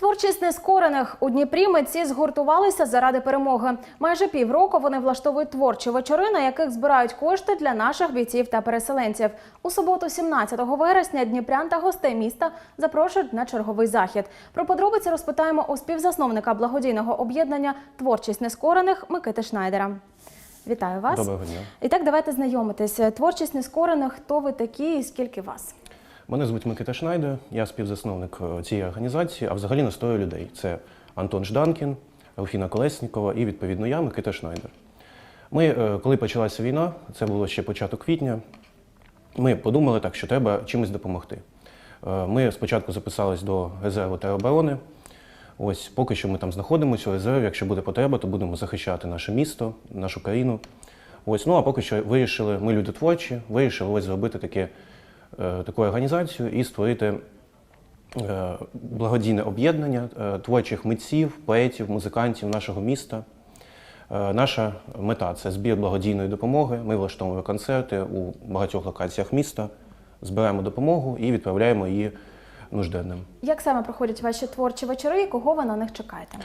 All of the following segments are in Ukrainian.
Творчість нескорених у Дніпрі митці згуртувалися заради перемоги. Майже півроку вони влаштовують творчі вечори, на яких збирають кошти для наших бійців та переселенців. У суботу, 17 вересня, Дніпрян та гостей міста запрошують на черговий захід. Про подробиці розпитаємо у співзасновника благодійного об'єднання Творчість нескорених Микити Шнайдера. Вітаю вас. Доброго дня. І так, давайте знайомитись. Творчість нескорених. Хто ви такі і скільки вас? Мене звуть Микита Шнайдер, я співзасновник е, цієї організації, а взагалі на 100 людей. Це Антон Жданкін, Руфіна Колеснікова і відповідно я, Микита Шнайдер. Ми, е, коли почалася війна, це було ще початок квітня, ми подумали так, що треба чимось допомогти. Е, Ми спочатку записались до резерву тероборони. Ось поки що ми там знаходимося у резерві. Якщо буде потреба, то будемо захищати наше місто, нашу країну. Ось, ну а поки що вирішили, ми люди творчі, вирішили ось зробити таке, таку організацію і створити е, благодійне об'єднання е, творчих митців, поетів, музикантів нашого міста. Е, Наша мета це збір благодійної допомоги. Ми влаштовуємо концерти у багатьох локаціях міста, збираємо допомогу і відправляємо її нужденним. Як саме проходять ваші творчі вечори і кого ви на них чекаєте?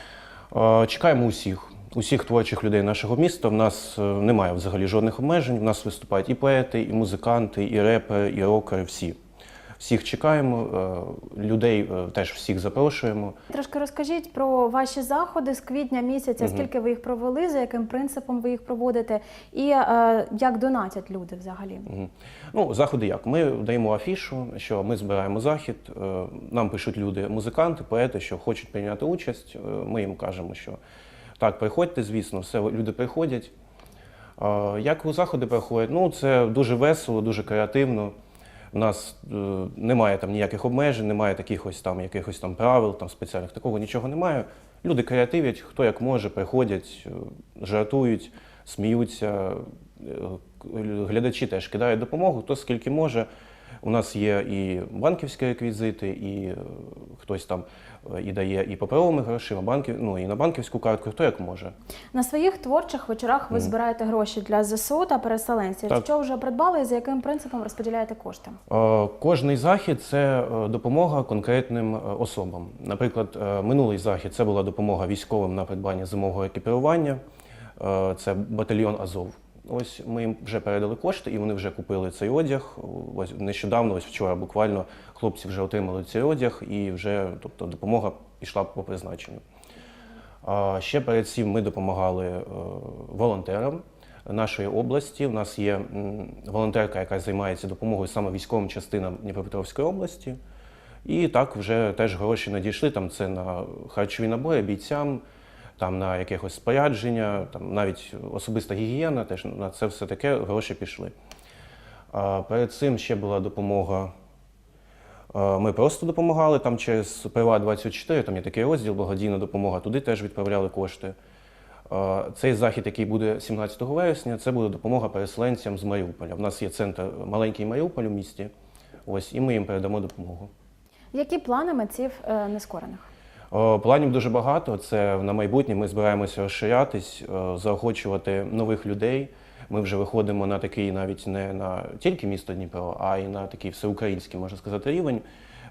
Е, Чекаємо усіх, усіх творчих людей нашого міста. В нас е, немає взагалі жодних обмежень. В нас виступають і поети, і музиканти, і репери, і рокери. Всі. Всіх чекаємо, е, людей е, теж всіх запрошуємо. Трошки розкажіть про ваші заходи з квітня місяця, скільки ви їх провели, за яким принципом ви їх проводите, і е, як донатять люди взагалі. Ну, заходи як? Ми даємо афішу, що ми збираємо захід. Нам пишуть люди, музиканти, поети, що хочуть прийняти участь. Ми їм кажемо, що так, приходьте, звісно, все, люди приходять. Як у заходи проходять? Ну, це дуже весело, дуже креативно. У нас е, немає там ніяких обмежень, немає таких ось там якихось там правил, там спеціальних такого нічого немає. Люди креативять, хто як може, приходять, е, жартують, сміються. Е, Глядачі теж кидають допомогу, хто скільки може. У нас є і банківські реквізити, і е, хтось там е, і дає і паперовими грошима, банків, ну і на банківську картку, хто як може. На своїх творчих вечорах ви збираєте гроші для ЗСУ та переселенців. Так. Що вже придбали і за яким принципом розподіляєте кошти? Е, Кожний захід це допомога конкретним особам. Наприклад, минулий захід це була допомога військовим на придбання зимового екіпірування. Це батальйон Азов. Ось ми їм вже передали кошти, і вони вже купили цей одяг. Ось нещодавно, ось вчора, буквально хлопці вже отримали цей одяг, і вже тобто допомога пішла по призначенню. А Ще перед цим ми допомагали е, волонтерам нашої області. У нас є волонтерка, яка займається допомогою саме військовим частинам Дніпропетровської області. І так вже теж гроші надійшли. Там це на харчові набори бійцям, там на якихось спорядження, там навіть особиста гігієна, теж на це все таке гроші пішли. Перед цим ще була допомога. Ми просто допомагали там через Прива 24, там є такий розділ, благодійна допомога, туди теж відправляли кошти. Цей захід, який буде 17 вересня, це буде допомога переселенцям з Маріуполя. У нас є центр маленький Маріуполь у місті. Ось, і ми їм передамо допомогу. Які плани митців е, нескорених? О, Планів дуже багато. Це на майбутнє. Ми збираємося розширятись, е, заохочувати нових людей. Ми вже виходимо на такий навіть не на тільки місто Дніпро, а й на такий всеукраїнський, можна сказати, рівень.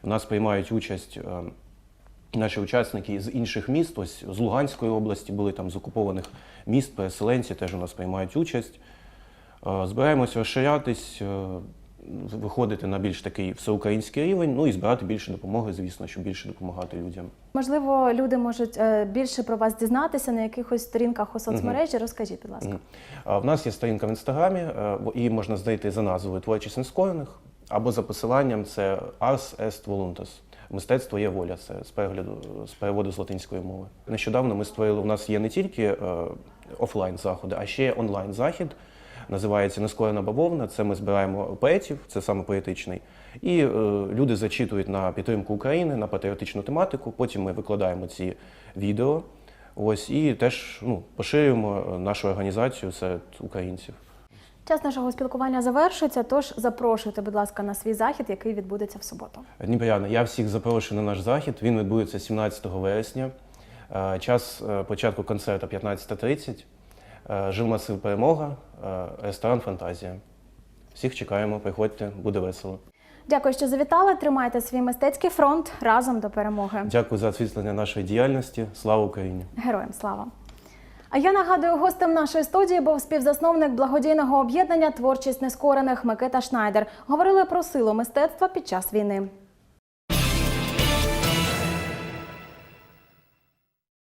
У нас приймають участь е, наші учасники з інших міст. Ось з Луганської області були там з окупованих міст, переселенці теж у нас приймають участь. Е, Збираємося розширятись, е, виходити на більш такий всеукраїнський рівень, ну і збирати більше допомоги, звісно, щоб більше допомагати людям. Можливо, люди можуть е, більше про вас дізнатися на якихось сторінках у соцмережі. Розкажіть, будь ласка. Мгм. А В нас є сторінка в інстаграмі, е, її можна знайти за назвою Творчість нескорених або за посиланням це Ars Est Voluntas. Мистецтво є воля, це з перегляду з переводу з латинської мови. Нещодавно ми створили. У нас є не тільки е, офлайн заходи, а ще онлайн захід. Називається Нескорена бавовна. Це ми збираємо поетів, це саме поетичний. І е, люди зачитують на підтримку України, на патріотичну тематику. Потім ми викладаємо ці відео. Ось і теж ну, поширюємо е, нашу організацію серед українців. Час нашого спілкування завершується, тож запрошуйте, будь ласка, на свій захід, який відбудеться в суботу. Дніпряни, я всіх запрошую на наш захід. Він відбудеться 17 вересня. Е, Час е, початку концерту 15.30. Е, Жилмасив Перемога, е, ресторан Фантазія. Всіх чекаємо, приходьте, буде весело. Дякую, що завітали. Тримайте свій мистецький фронт разом до перемоги. Дякую за освітлення нашої діяльності. Слава Україні! Героям слава! А я нагадую, гостем нашої студії був співзасновник благодійного об'єднання Творчість нескорених Микита Шнайдер. Говорили про силу мистецтва під час війни.